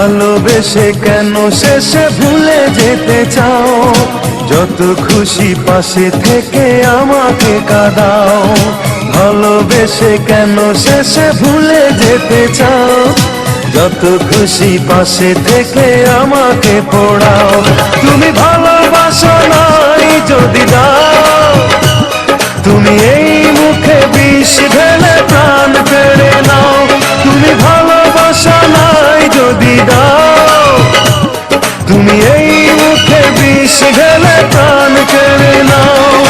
ভালোবেসে কেন শেষে ভুলে যেতে চাও? যত খুশি পাশে থেকে আমাকে কাঁদাও। ভালোবেসে কেন শেষে ভুলে যেতে চাও? যত খুশি পাশে থেকে আমাকে পড়াও। তুমি ভালোবাসো নাই যদি দাও। তুমি ঢেলে প্রাণ কেড়ে নাও।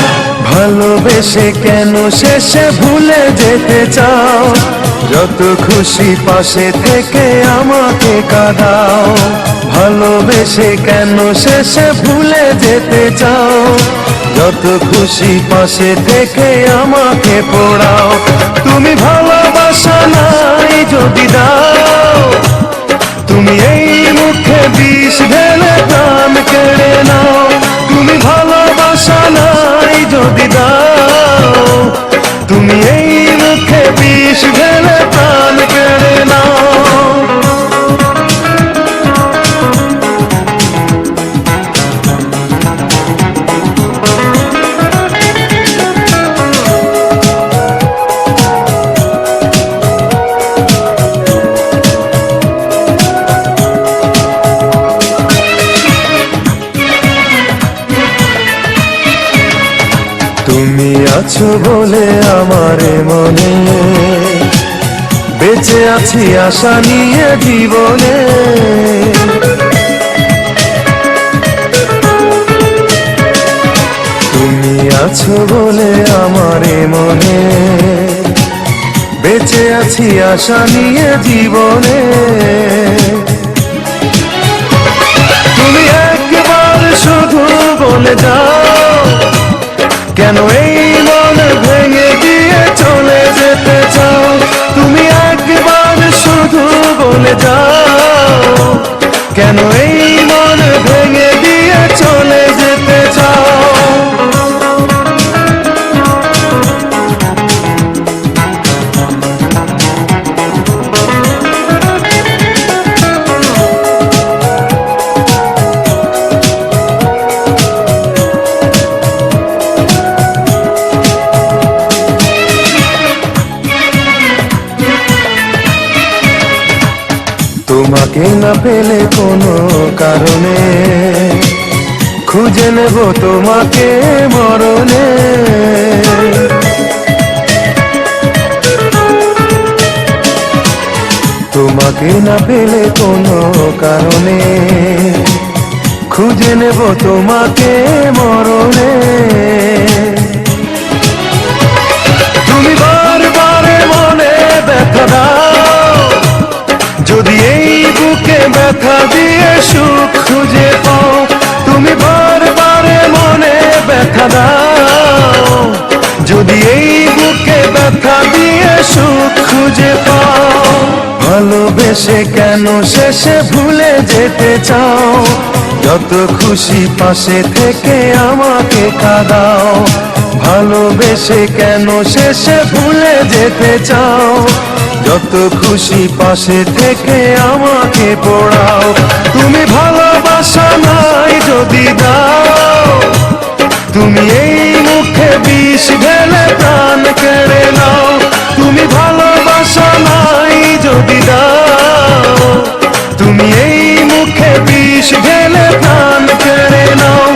ভালোবেসে কেন শেষে ভুলে যেতে চাও? যত খুশি পাশে থেকে আমাকে কাঁদাও। ভালোবেসে কেন শেষে ভুলে যেতে চাও? যত খুশি পাশে থেকে আমাকে পড়াও। তুমি ভালোবাসা নাই যদি দাও। তুমি এই মুখে বিষ ঢেলে প্রাণ এই মুখে বিষ তুমি আছো বলে আমারে মনে। বেঁচে আছি আশা নিয়ে জীবনে। তুমি আছো বলে আমারে মনে। বেঁচে আছি আশা নিয়ে জীবনে। তুমি একবার শুধু বলে যাও। কেন এই পেলে কোনো কারণে। খুঁজে নেব তোমাকে মরণে। তোমাকে না পেলে কোনো কারণে। খুঁজে নেব তোমাকে মরণে। খুঁজে পাও, তুমি বারবার মনে ব্যথা দাও। যদি এই বুকে ব্যথা দিয়ে সুখ খুঁজে পাও, ভালোবেসে কেন শেষে ভুলে যেতে চাও? যত খুশি পাশে থেকে আমাকে কাঁদাও, ভালোবেসে কেন শেষে ভুলে যেতে চাও? যত খুশি পাশে থেকে আমাকে পড়াও। তুমি ভালোবাসা নাই যদি দাও। তুমি এই মুখে বিষ ঢেলে প্রাণ কেড়ে নাও। তুমি ভালোবাসা নাই যদি দাও। তুমি এই মুখে বিষ ঢেলে প্রাণ কেড়ে নাও।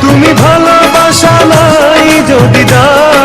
তুমি ভালোবাসা নাই যদি দাও।